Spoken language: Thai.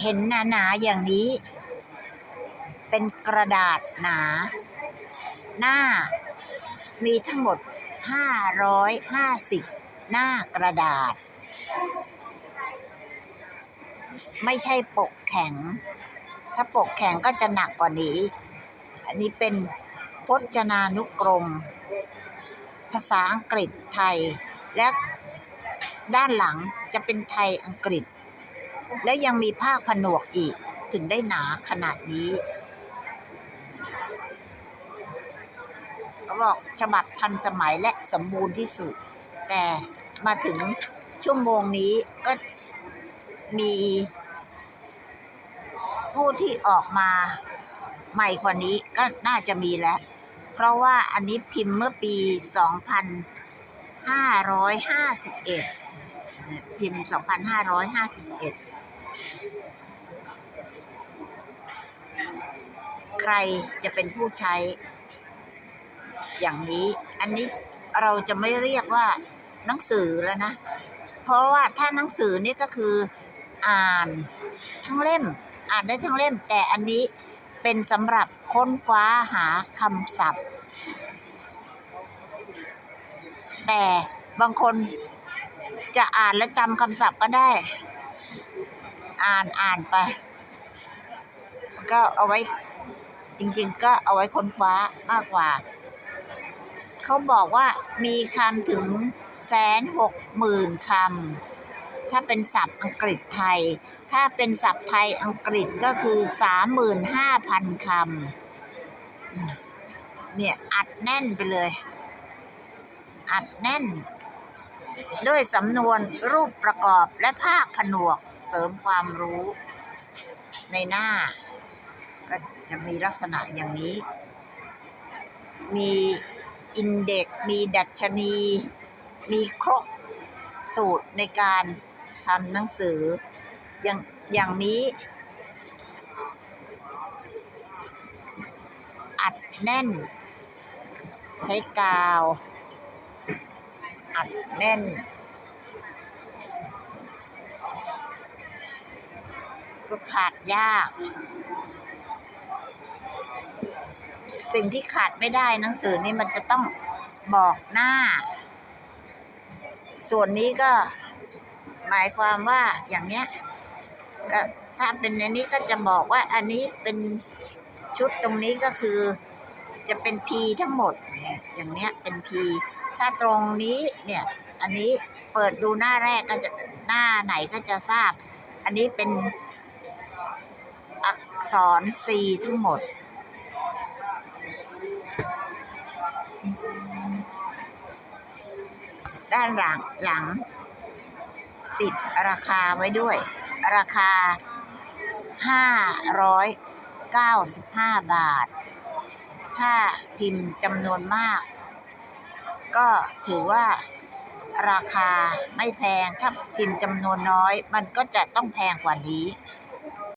เห็นหนาๆอย่างนี้ เป็นกระดาษหนา หน้ามีทั้งหมด 550 หน้ากระดาษ ไม่ใช่ปกแข็ง ถ้าปกแข็งก็จะหนักกว่านี้ อันนี้เป็นพจนานุกรม ภาษาอังกฤษไทย และด้านหลังจะเป็นไทยอังกฤษ และยังมีภาคผนวกอีกถึงได้หนาขนาดนี้เขาบอกฉบับทันสมัยและสมบูรณ์ที่สุด แต่มาถึงชั่วโมงนี้ก็มีผู้ที่ออกมาใหม่กว่านี้ก็น่าจะมีแล้ว เพราะว่าอันนี้พิมพ์เมื่อปี 2551 พิมพ์ 2551 ใครจะเป็นผู้ใช้ อย่างนี้ อันนี้เราจะไม่เรียกว่าหนังสือแล้วนะ เพราะว่าถ้าหนังสือนี่ก็คืออ่านทั้งเล่ม อ่านได้ทั้งเล่ม แต่อันนี้เป็นสำหรับค้นคว้าหาคำศัพท์ แต่บางคนจะอ่านและจำคำศัพท์ก็ได้ อ่านอ่านไปก็เอาไว้จริง ๆ ก็เอาไว้ค้นคว้ามากกว่า เขาบอกว่ามีคำถึงแสนหกหมื่นคำถ้าเป็นศัพท์อังกฤษไทย ถ้าเป็นศัพท์ไทยอังกฤษก็คือสามหมื่นห้าพันคำเนี่ยอัดแน่นไปเลย อัดแน่น ด้วยสำนวนรูปประกอบและภาคผนวก เสริมความรู้ในหน้า ก็จะมีลักษณะอย่างนี้ มีอินเด็กมีดัชนี มีครบสูตรในการทำหนังสือ อย่างอย่างนี้ อัดแน่น ใช้กาว อัดแน่น ก็ขาดยาก สิ่งที่ขาดไม่ได้หนังสือนี่มันจะต้องบอกหน้า ส่วนนี้ก็ หมายความว่าอย่างเนี้ยก็ถ้าเป็นอันนี้ก็จะบอกว่าอันนี้เป็นชุดตรงนี้ก็คือ จะเป็น P ทั้งหมดเนี่ยอย่างเนี้ยเป็น P ถ้าตรงนี้เนี่ย อันนี้เปิดดูหน้าแรกก็จะหน้าไหนก็จะทราบ อันนี้เป็น ษร C ทั้งหมด ด้านหลังหลัง ติดราคาไว้ด้วย ราคา 595 บาท ถ้าพิมพ์จำนวนมาก ก็ถือว่าราคาไม่แพง ถ้าพิมพ์จำนวนน้อย มันก็จะต้องแพงกว่านี้